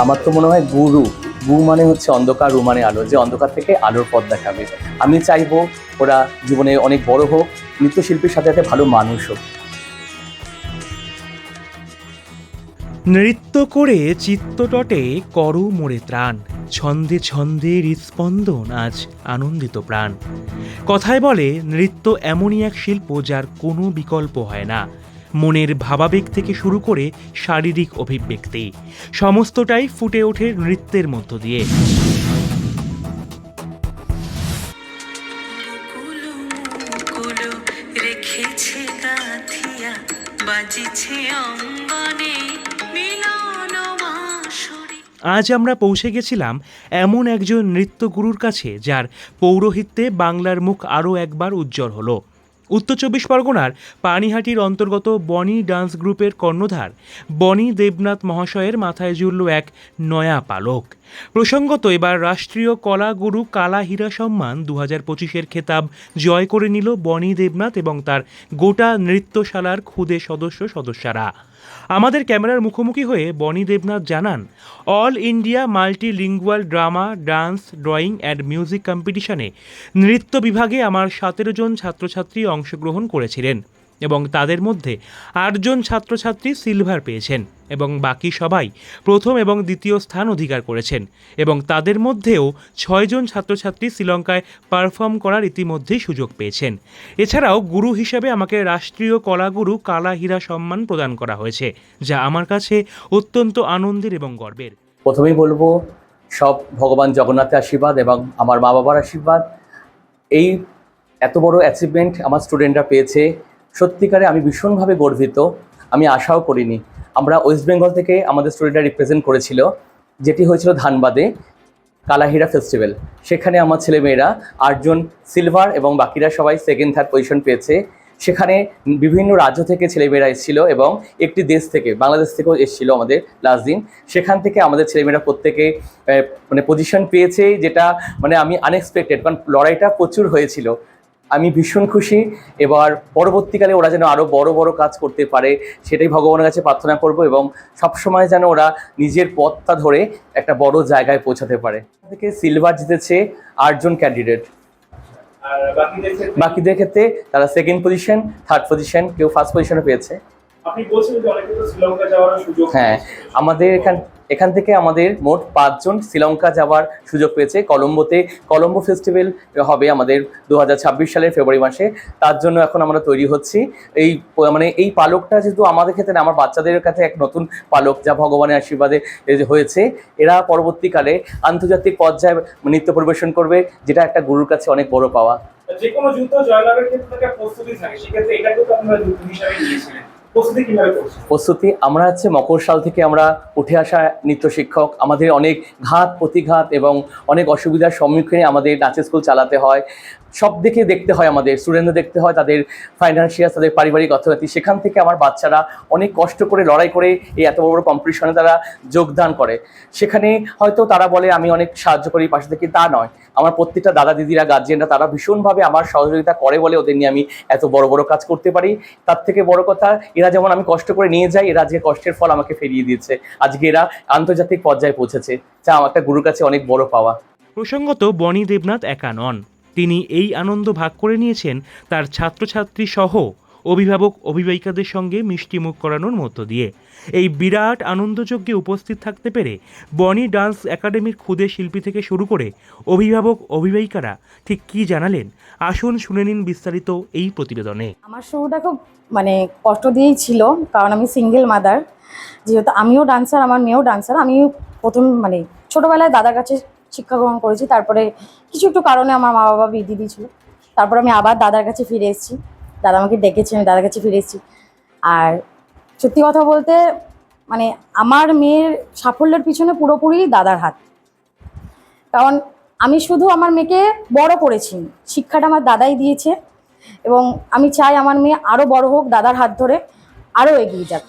আমার তো মনে হয় গুরু। গু মানে হচ্ছে অন্ধকার, রু মানে আলো। যে অন্ধকার থেকে আলোর পথ দেখাবে। আমি চাইব ওরা জীবনে অনেক বড় হোক, নৃত্যশিল্পীর সাথে সাথে ভালো মানুষ হোক। নৃত্য করে চিত্তটটে করু মোরে ত্রাণ। ছন্দে ছন্দে হৃৎস্পন্দন আজ আনন্দিত প্রাণ। কথায় বলে, নৃত্য এমনই এক শিল্প যার কোনো বিকল্প হয় না। মনের ভাবাবেগ থেকে শুরু করে শারীরিক অভিব্যক্তি সমস্তটাই ফুটে ওঠে নৃত্যের মধ্য দিয়ে। বাজিছে অঙ্গনে মিলন আজ আমরা পৌঁছে গেছিলাম এমন একজন নৃত্যগুরুর কাছে যার পৌরোহিত্যে বাংলার মুখ আরও একবার উজ্জ্বল হলো। উত্তর চব্বিশ পরগনার পানিহাটির অন্তর্গত বনি ডান্স গ্রুপের কর্ণধার বনি দেবনাথ মহাশয়ের মাথায় জুড়ল এক নয়া পালক। প্রসঙ্গত এবার রাষ্ট্রীয় কলা গুরু কালা হীরা সম্মান দু হাজার পঁচিশের খেতাব জয় করে নিল বনি দেবনাথ এবং তার গোটা নৃত্যশালার খুদে সদস্য সদস্যরা। আমাদের ক্যামেরার মুখোমুখি হয়ে বনি দেবনাথ জানান, all India multilingual drama, dance, drawing and music কম্পিটিশনে নৃত্য বিভাগে আমার সতেরো জন ছাত্রছাত্রী অংশগ্রহণ করেছিলেন এবং তাদের মধ্যে আটজন ছাত্রছাত্রী সিলভার পেয়েছেন এবং বাকি সবাই প্রথম এবং দ্বিতীয় স্থান অধিকার করেছেন এবং তাদের মধ্যেও ছয়জন ছাত্রছাত্রী শ্রীলঙ্কায় পারফর্ম করার ইতিমধ্যেই সুযোগ পেয়েছেন। এছাড়াও গুরু হিসেবে আমাকে রাষ্ট্রীয় কলাগুরু কালা হীরা সম্মান প্রদান করা হয়েছে, যা আমার কাছে অত্যন্ত আনন্দের এবং গর্বের। প্রথমেই বলব, সব ভগবান জগন্নাথের আশীর্বাদ এবং আমার মা বাবার আশীর্বাদ। এই এত বড় অ্যাচিভমেন্ট আমার স্টুডেন্টরা পেয়েছে। সত্যিকারে আমি ভীষণভাবে গর্বিত। আমি আশাও করিনি। আমরা ওয়েস্ট বেঙ্গল থেকে আমাদের স্টুডেন্টরা রিপ্রেজেন্ট করেছিল, যেটি হয়েছিল ধানবাদে, কালাহিরা ফেস্টিভ্যাল সেখানে আমার ছেলেমেয়েরা আটজন সিলভার এবং বাকিরা সবাই সেকেন্ড থার্ড পজিশন পেয়েছে। সেখানে বিভিন্ন রাজ্য থেকে ছেলেমেয়েরা এসেছিল এবং একটি দেশ থেকে, বাংলাদেশ থেকেও এসেছিল আমাদের লাস্ট দিন। সেখান থেকে আমাদের ছেলেমেয়েরা প্রত্যেকে মানে পজিশন পেয়েছে, যেটা মানে আমি আনএক্সপেক্টেড কারণ লড়াইটা প্রচুর হয়েছিল। আমি ভীষণ খুশি। এবার পরবর্তীকালে ওরা যেন আরও বড় বড় কাজ করতে পারে সেটাই ভগবানের কাছে প্রার্থনা করব এবং সবসময় যেন ওরা নিজের পথটা ধরে একটা বড় জায়গায় পৌঁছাতে পারে। থেকে সিলভার জিতেছে আটজন ক্যান্ডিডেট বাকিদের ক্ষেত্রে? তারা সেকেন্ড পজিশন থার্ড পজিশন কেউ ফার্স্ট পজিশনে পেয়েছে। হ্যাঁ আমাদের এখান এখান থেকে আমাদের মোট পাঁচজন শ্রীলঙ্কা যাওয়ার সুযোগ পেয়েছে। কলম্বোতে, কলম্বো ফেস্টিভ্যাল হবে আমাদের দু হাজার ছাব্বিশ সালের ফেব্রুয়ারি মাসে। তার জন্য এখন আমরা তৈরি হচ্ছি। এই মানে এই পালকটা যেহেতু আমাদের ক্ষেত্রে আমার বাচ্চাদের কাছে এক নতুন পালক যা ভগবানের আশীর্বাদে হয়েছে। এরা পরবর্তীকালে আন্তর্জাতিক পর্যায়ে নৃত্য পরিবেশন করবে, যেটা একটা গুরুর কাছে অনেক বড় পাওয়া। যে কোনো যুদ্ধ জয়লাভের ক্ষেত্রে প্রস্তুতি থাকে। সেক্ষেত্রে এটাকেও তো আপনারা যুদ্ধ হিসাবে নিয়েছিলেন। প্রস্তুতি আমরা হচ্ছে মকর সাল থেকে আমরা উঠে আসা নৃত্য শিক্ষক, আমাদের অনেক ঘাত, প্রতিঘাত এবং অনেক অসুবিধার সম্মুখীনে আমাদের নাচের স্কুল চালাতে হয়। সব দিকে দেখতে হয় আমাদের স্টুডেন্টদের দেখতে হয়, তাদের ফাইন্যান্সিয়াল তাদের পারিবারিক অর্থনীতি। সেখান থেকে আমার বাচ্চারা অনেক কষ্ট করে, লড়াই করে এই এত বড় বড় কম্পিটিশনে তারা যোগদান করে। সেখানে হয়তো তারা বলে, আমি অনেক সাহায্য করি পাশে থেকে। তা নয়। আমার প্রত্যেকটা দাদা দিদিরা গার্জিয়ানরা তারা ভীষণভাবে আমার সহযোগিতা করে বলে ওদের নিয়ে আমি এত বড় বড় কাজ করতে পারি। তার থেকে বড় কথা, এরা যেমন আমি কষ্ট করে নিয়ে যাই, এরা যে কষ্টের ফল আমাকে ফিরিয়ে দিয়েছে। আজকে এরা আন্তর্জাতিক পর্যায়ে পৌঁছেছে, যা আমার একটা গুরুর কাছে অনেক বড় পাওয়া। প্রসঙ্গত বনি দেবনাথ একা নন তিনি এই আনন্দ ভাগ করে নিয়েছেন তার ছাত্রছাত্রী সহ অভিভাবক অভিভাবিকাদের সঙ্গে মিষ্টি মুখ করানোর মধ্য দিয়ে। এই বিরাট আনন্দযজ্ঞে উপস্থিত থাকতে পেরে বনি ডান্স একাডেমির ক্ষুদে শিল্পী থেকে শুরু করে অভিভাবক অভিভাবিকারা ঠিক কী জানালেন, আসুন শুনে নিন বিস্তারিত এই প্রতিবেদনে। আমার শুরুটা খুব মানে কষ্ট দিয়েই ছিল, কারণ আমি সিঙ্গেল মাদার। যেহেতু আমিও ডান্সার, আমার মেয়েও ডান্সার, আমি প্রথম মানে ছোটোবেলায় দাদার কাছে শিক্ষা গ্রহণ করেছি, তারপরে কিছু একটু কারণে আমার মা বাবা বিয়ে দিয়ে দিয়েছিল। তারপর আমি আবার দাদার কাছে ফিরে এসেছি। দাদা আমাকে ডেকেছে, আমি দাদার কাছে ফিরেছি আর সত্যি কথা বলতে মানে আমার মেয়ের সাফল্যের পিছনে পুরোপুরি দাদার হাত। কারণ আমি শুধু আমার মেয়েকে বড় করেছি, শিক্ষাটা আমার দাদাই দিয়েছে এবং আমি চাই আমার মেয়ে আরও বড় হোক, দাদার হাত ধরে আরও এগিয়ে যাক।